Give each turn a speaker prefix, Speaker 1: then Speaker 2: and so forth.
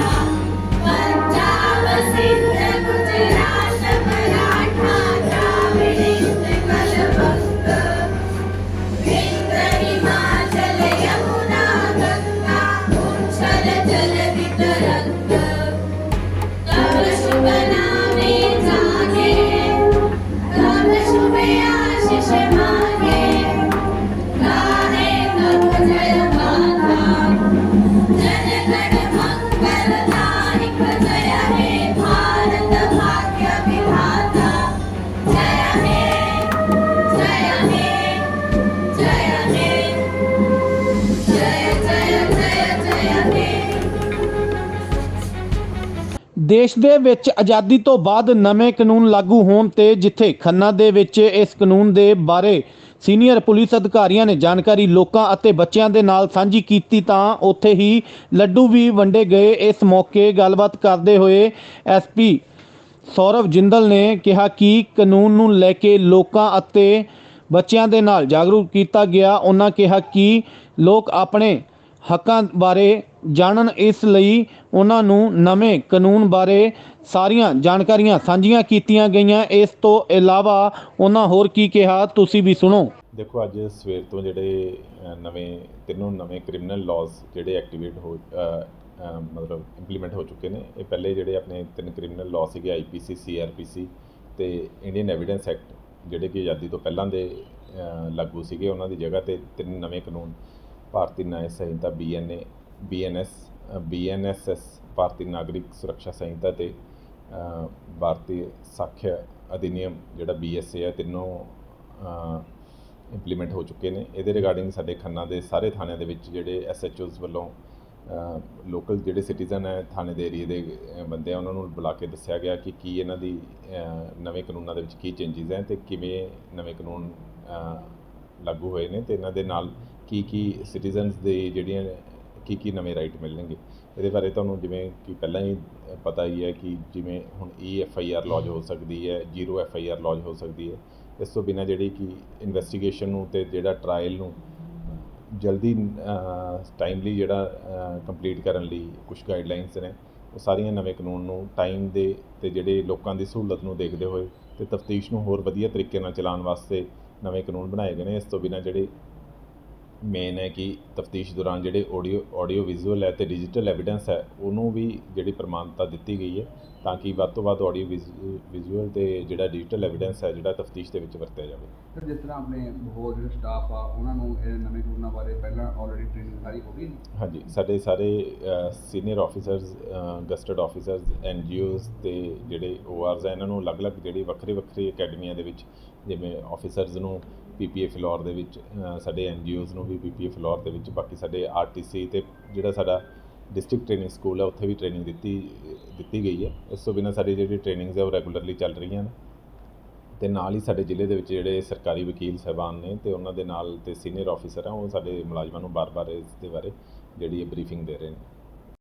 Speaker 1: 好。ਦੇਸ਼ ਦੇ ਵਿੱਚ ਆਜ਼ਾਦੀ ਤੋਂ ਬਾਅਦ ਨਵੇਂ ਕਾਨੂੰਨ ਲਾਗੂ ਹੋਣ ਤੇ ਜਿੱਥੇ ਖੰਨਾ ਦੇ ਵਿੱਚ ਇਸ ਕਾਨੂੰਨ ਦੇ ਬਾਰੇ ਸੀਨੀਅਰ ਪੁਲਿਸ ਅਧਿਕਾਰੀਆਂ ਨੇ ਜਾਣਕਾਰੀ ਲੋਕਾਂ ਅਤੇ ਬੱਚਿਆਂ ਦੇ ਨਾਲ ਸਾਂਝੀ ਕੀਤੀ ਤਾਂ ਉੱਥੇ ਹੀ ਲੱਡੂ ਵੀ ਵੰਡੇ ਗਏ। ਇਸ ਮੌਕੇ ਗੱਲਬਾਤ ਕਰਦੇ ਹੋਏ ਐਸਪੀ ਸੌਰਵ ਜਿੰਦਲ ਨੇ ਕਿਹਾ ਕਿ ਕਾਨੂੰਨ ਨੂੰ ਲੈ ਕੇ ਲੋਕਾਂ ਅਤੇ ਬੱਚਿਆਂ ਦੇ ਨਾਲ ਜਾਗਰੂਕ ਕੀਤਾ ਗਿਆ। ਉਹਨਾਂ ਕਿਹਾ ਕਿ ਲੋਕ ਆਪਣੇ ਹੱਕਾਂ ਬਾਰੇ ਜਾਣਨ ਇਸ ਲਈ ਉਹਨਾਂ ਨੂੰ ਨਵੇਂ ਕਾਨੂੰਨ ਬਾਰੇ ਸਾਰੀਆਂ ਜਾਣਕਾਰੀਆਂ ਸਾਂਝੀਆਂ ਕੀਤੀਆਂ ਗਈਆਂ। ਇਸ ਤੋਂ ਇਲਾਵਾ ਉਹਨਾਂ ਹੋਰ ਕੀ ਕਿਹਾ, ਤੁਸੀਂ ਵੀ ਸੁਣੋ।
Speaker 2: ਦੇਖੋ, ਅੱਜ ਸਵੇਰ ਤੋਂ ਜਿਹੜੇ ਨਵੇਂ, ਤਿੰਨੋਂ ਨਵੇਂ ਕ੍ਰਿਮੀਨਲ ਲਾਜ਼ ਜਿਹੜੇ ਐਕਟੀਵੇਟ ਹੋ ਮਤਲਬ ਇੰਪਲੀਮੈਂਟ ਹੋ ਚੁੱਕੇ ਨੇ। ਇਹ ਪਹਿਲੇ ਜਿਹੜੇ ਆਪਣੇ ਤਿੰਨ ਕ੍ਰਿਮੀਨਲ ਲਾਅ ਸੀਗੇ ਆਈਪੀਸੀ ਸੀਆਰਪੀਸੀ ਤੇ ਇੰਡੀਅਨ ਐਵੀਡੈਂਸ ਐਕਟ ਜਿਹੜੇ ਕਿ ਆਜ਼ਾਦੀ ਤੋਂ ਪਹਿਲਾਂ ਦੇ ਲਾਗੂ ਸੀਗੇ, ਉਹਨਾਂ ਦੀ ਜਗ੍ਹਾ ਤੇ ਤਿੰਨ ਨਵੇਂ ਕਾਨੂੰਨ ਭਾਰਤੀ ਨਿਆਂ ਸੰਹਿਤਾ ਬੀਐਨਏ ਬੀਐਨਐਸ ਬੀਐਨਐਸਐਸ ਭਾਰਤੀ ਨਾਗਰਿਕ ਸੁਰੱਖਿਆ ਸੰਹਿਤਾ ਤੇ ਭਾਰਤੀ ਸਾਖਿਆ ਅਧਿਨਿਯਮ ਜਿਹੜਾ ਬੀਐਸਏ ਹੈ ਤਿੰਨੋਂ ਇੰਪਲੀਮੈਂਟ ਹੋ ਚੁੱਕੇ ਨੇ। ਇਹਦੇ ਰਿਗਾਰਡਿੰਗ ਸਾਡੇ ਖੰਨਾ ਦੇ ਸਾਰੇ ਥਾਣਿਆਂ ਦੇ ਵਿੱਚ ਜਿਹੜੇ ਐਸਐਚਓਜ਼ ਵੱਲੋਂ ਲੋਕਲ ਜਿਹੜੇ ਸਿਟੀਜ਼ਨ ਹੈ ਥਾਣੇ ਦੇ ਏਰੀਏ ਦੇ ਬੰਦੇ ਆ, ਉਹਨਾਂ ਨੂੰ ਬੁਲਾ ਕੇ ਦੱਸਿਆ ਗਿਆ ਕਿ ਕੀ ਇਹਨਾਂ ਦੀ ਨਵੇਂ ਕਾਨੂੰਨਾਂ ਦੇ ਵਿੱਚ ਕੀ ਚੇਂਜਸ ਹੈ ਤੇ ਕਿਵੇਂ ਨਵੇਂ ਕਾਨੂੰਨ ਲਾਗੂ ਹੋਏ ਨੇ ਤੇ ਇਹਨਾਂ ਦੇ ਨਾਲ ਕੀ ਕੀ ਸਿਟੀਜ਼ਨਸ ਦੇ ਜਿਹੜੀਆਂ, ਕੀ ਕੀ ਨਵੇਂ ਰਾਈਟ ਮਿਲਣਗੇ? ਇਹਦੇ ਬਾਰੇ ਤੁਹਾਨੂੰ ਜਿਵੇਂ ਕਿ ਪਹਿਲਾਂ ਹੀ ਪਤਾ ਹੀ ਹੈ ਕਿ ਜਿਵੇਂ ਹੁਣ E F I R lodge ਹੋ ਸਕਦੀ ਹੈ zero F I R lodge ਹੋ ਸਕਦੀ ਹੈ। ਇਸ ਤੋਂ ਬਿਨਾਂ ਜਿਹੜੀ ਕਿ ਇਨਵੈਸਟੀਗੇਸ਼ਨ ਨੂੰ ਤੇ ਜਿਹੜਾ ਟਰਾਇਲ ਨੂੰ ਜਲਦੀ ਟਾਈਮਲੀ ਜਿਹੜਾ ਕੰਪਲੀਟ ਕਰਨ ਲਈ ਕੁਝ ਗਾਈਡਲਾਈਨਸ ਨੇ, ਉਹ ਸਾਰੀਆਂ ਨਵੇਂ ਕਾਨੂੰਨ ਨੂੰ ਟਾਈਮ ਦੇ ਤੇ ਜਿਹੜੇ ਲੋਕਾਂ ਦੀ ਸਹੂਲਤ ਨੂੰ ਦੇਖਦੇ ਹੋਏ ਤੇ ਤਫਤੀਸ਼ ਨੂੰ ਹੋਰ ਵਧੀਆ ਤਰੀਕੇ ਨਾਲ ਚਲਾਉਣ ਵਾਸਤੇ ਨਵੇਂ ਕਾਨੂੰਨ ਬਣਾਏ ਗਏ ਨੇ। ਇਸ ਤੋਂ ਬਿਨਾਂ ਜਿਹੜੇ ਮੇਨ ਹੈ ਕਿ ਤਫਤੀਸ਼ ਦੌਰਾਨ ਜਿਹੜੇ ਆਡੀਓ ਆਡੀਓ ਵਿਜ਼ੂਅਲ ਹੈ ਤੇ ਡਿਜੀਟਲ ਐਵੀਡੈਂਸ ਹੈ ਉਹਨੂੰ ਵੀ ਜਿਹੜੀ ਪ੍ਰਮਾਣਤਾ ਦਿੱਤੀ ਗਈ ਹੈ ਤਾਂ ਕਿ ਵੱਧ ਤੋਂ ਵੱਧ ਆਡੀਓ ਵਿਜ਼ੂਅਲ ਤੇ ਜਿਹੜਾ ਡਿਜੀਟਲ ਐਵੀਡੈਂਸ ਹੈ ਜਿਹੜਾ ਤਫਤੀਸ਼ ਦੇ ਵਿੱਚ ਵਰਤਿਆ ਜਾਵੇ
Speaker 3: ਸਰ ਜਿਸ ਤਰ੍ਹਾਂ ਆਪਣੇ ਹੋਰ ਜਿਹੜੇ ਸਟਾਫ ਆ ਉਹਨਾਂ ਨੂੰ ਇਹ ਨਵੇਂ ਕਾਨੂੰਨਾਂ ਬਾਰੇ ਪਹਿਲਾਂ ਆਲਰੇਡੀ ਟ੍ਰੇਨਿੰਗ ਸਾਰੀ ਹੋ ਗਈ?
Speaker 2: ਹਾਂਜੀ ਸਾਡੇ ਸਾਰੇ senior officers gazetted officers NGOs ਤੇ ਜਿਹੜੇ ਓਆਰਸ ਇਹਨਾਂ ਨੂੰ ਅਲੱਗ-ਅਲੱਗ ਜਿਹੜੀ ਵੱਖਰੀ ਵੱਖਰੀ ਅਕੈਡਮੀਆਂ ਦੇ ਵਿੱਚ ਜਿਵੇਂ ਆਫੀਸਰਸ ਨੂੰ ਪੀਪੀਏ ਫਲੋਰ ਦੇ ਵਿੱਚ ਅ, ਸਾਡੇ ਐਨਜੀਓਜ਼ ਨੂੰ ਵੀ ਪੀਪੀਏ ਫਲੋਰ ਦੇ ਵਿੱਚ ਬਾਕੀ ਸਾਡੇ ਆਰਟੀਸੀ ਤੇ ਜਿਹੜਾ ਸਾਡਾ ਡਿਸਟ੍ਰਿਕਟ ਟ੍ਰੇਨਿੰਗ ਸਕੂਲ ਹੈ ਉੱਥੇ ਵੀ ਟ੍ਰੇਨਿੰਗ ਦਿੱਤੀ ਦਿੱਤੀ ਗਈ ਹੈ ਇਸ ਤੋਂ ਬਿਨਾਂ ਸਾਡੀ ਜਿਹੜੀ ਟ੍ਰੇਨਿੰਗਸ ਹੈ ਉਹ ਰੈਗੂਲਰਲੀ ਚੱਲ ਰਹੀਆਂ ਨੇ। ਤੇ ਨਾਲ ਹੀ ਸਾਡੇ ਜ਼ਿਲ੍ਹੇ ਦੇ ਵਿੱਚ ਜਿਹੜੇ ਸਰਕਾਰੀ ਵਕੀਲ ਸਹਿਬਾਨ ਨੇ ਤੇ ਉਹਨਾਂ ਦੇ ਨਾਲ ਤੇ ਸੀਨੀਅਰ ਆਫੀਸਰ ਆ ਉਹ ਸਾਡੇ ਮੁਲਾਜ਼ਮਾਂ ਨੂੰ ਬਾਰ-ਬਾਰ ਇਸ ਦੇ ਬਾਰੇ ਜਿਹੜੀ ਹੈ ਬਰੀਫਿੰਗ ਦੇ ਰਹੇ ਨੇ।